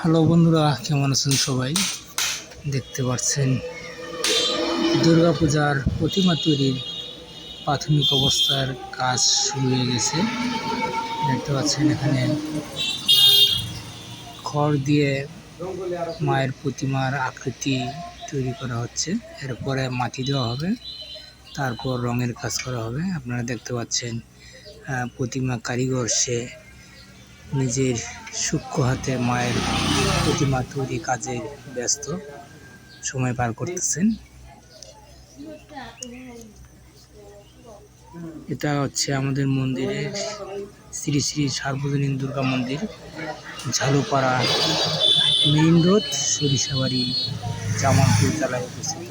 Hello বন্ধুরা, কেমন আছেন সবাই? দেখতে পাচ্ছেন দুর্গাপূজার প্রতিমা তৈরির প্রাথমিক অবস্থার কাজ শুরু হয়ে গেছে। দেখতে পাচ্ছেন এখানে খড় দিয়ে মায়ের প্রতিমার আকৃতি তৈরি করা হচ্ছে। এরপরে মাটি দেওয়া হবে, তারপর রঙের কাজ করা হবে। আপনারা দেখতে পাচ্ছেন প্রতিমা কারিগর সে নিজের সূক্ষ্ম হাতে মায়ের প্রতিমা তৈরি কাজে ব্যস্ত সময় পার করতেছেন। এটা হচ্ছে আমাদের মন্দিরের শ্রী শ্রী সার্বজনীন দুর্গা মন্দির, ঝালুপাড়া, মেইন রোড, সরিষাবাড়ি, জামালপুর জেলায় অবস্থিত।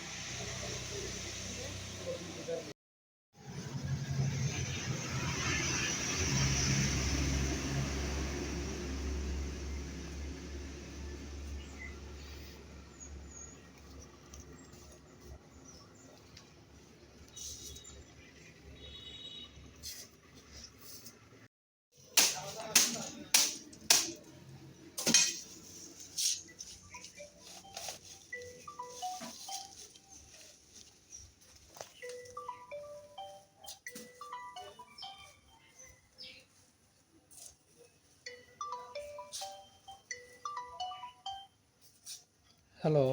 হ্যালো